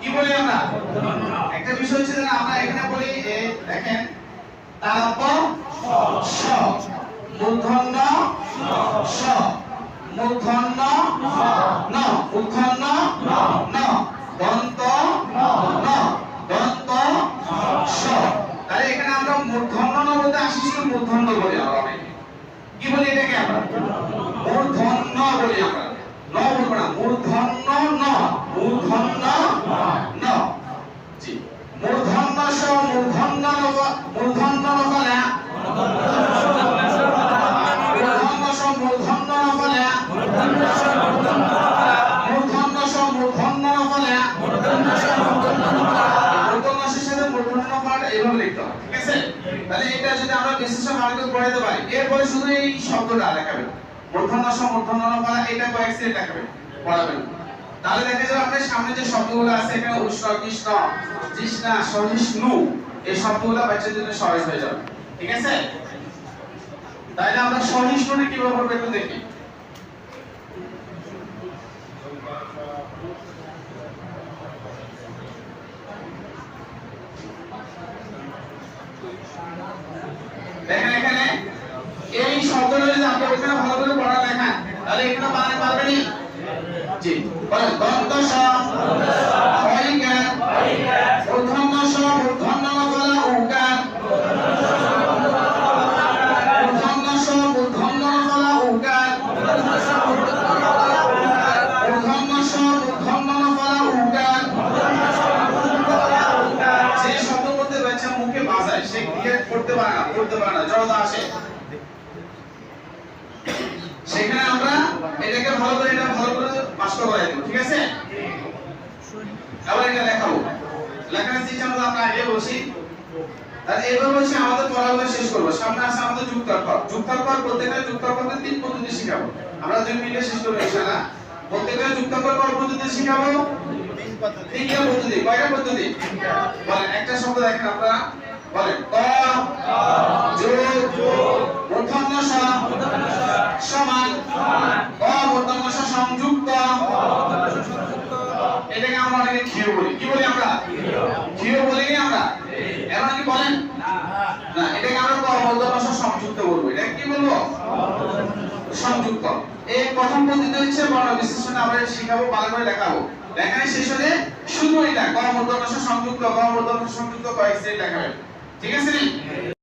কি বলি? আমরা? একটা বিষয় হচ্ছে আমরা এখানে বলি দেখেন তারপ স। মূর্ধন্য স। মূর্ধন্য ন মূর্ধন্য ন দন্ত ন দন্ত স তাহলে এখানে আমরা মূর্ধন্য ন বলতে আসছি মূর্ধন্য বলি আমরা। কি বলি এটাকে আমরা মূর্ধন্য বলি আমরা ন বলব না মূর্ধন্য ন মূর্ধন্য ন জি মূর্ধন্য স মূর্ধন্য ন মূর্ধন্য ন বলে মূর্ধন্য স মূর্ধন্য ন বলে মূর্ধন্য স মূর্ধন্য ন বলে মূর্ধন্য শের সাথে মূর্ধন্য ন বলাটা এইভাবে লিখতে হবে ঠিক আছে তাহলে এটা যদি আমরা বিশ্লেষণ আরেকটু পড়াইতে পারি, এরপরে শুধু এই শব্দটা লেখাবেন মূর্ধন্য স মূর্ধন্য ন বলা এটা কয়েক সেট লেখাবেন পড়াবেন। তাহলে দেখা যাবে আপনার সামনে যে শব্দগুলো আছে, এখানে উষ্ণ, কৃষ্ণ, তৃষ্ণা, সহিষ্ণু, এই শব্দগুলো বাচ্চাদের জন্য সহজ হয়ে যাবে। ঠিক আছে? তাহলে আমরা সহিষ্ণুটা কীভাবে করব একটু দেখি। দেখেন এখানে। এই শব্দটা যদি আপনি এখানে ভালো করে পড়া লেখা তাহলে এখানে বানাতে পারবেন জি। বলেন দন্ত স হরিকা মূর্ধন্য স মূর্ধন্য বলা উকার মূর্ধন্য স মূর্ধন্য বলা উকার মূর্ধন্য স মূর্ধন্য বলা উকার যে শব্দ করতে বাচ্চা মুখে বাজায় সে ক্রিয়েট করতে পারে না, জড়তা আসে। সেখানে আমরা এটাকে ভালো করে, এটা ভালো করে মাস্টার করাই দেব, ঠিক আছে? আবার এটা লেখাবো লেখার সিস্টেম আমরা আগে বলছি। তাহলে এবার বলছি, আমাদের পড়াগুলো শেষ করব। সামনে আছে আমাদের যুক্তাক্ষর যুক্তাক্ষর প্রত্যেকটা যুক্তাক্ষরকে তিন পদ্ধতি শিখাবো। আমরা দুই মিনিটে শেষ করব, ইনশাআল্লাহ। প্রত্যেকটা যুক্তাক্ষর কয় পদ্ধতি শিখাবো। তিনটা পদ্ধতি, কয়টা পদ্ধতি? একটা শব্দ দেখেন আপনারা। এটাকে আমরা সংযুক্ত বলব। এটা কি বলব? সংযুক্ত। এই প্রথম পদ্ধতি বিশ্লেষণ। আমরা শিখাবো, ভালো করে লেখাবো লেখায় শেষ হলে শুধু এটা, ক মূর্ধন্য স সংযুক্ত, ক মূর্ধন্য সংযুক্ত, কয়েক সেট লেখাবেন ঠিক আছে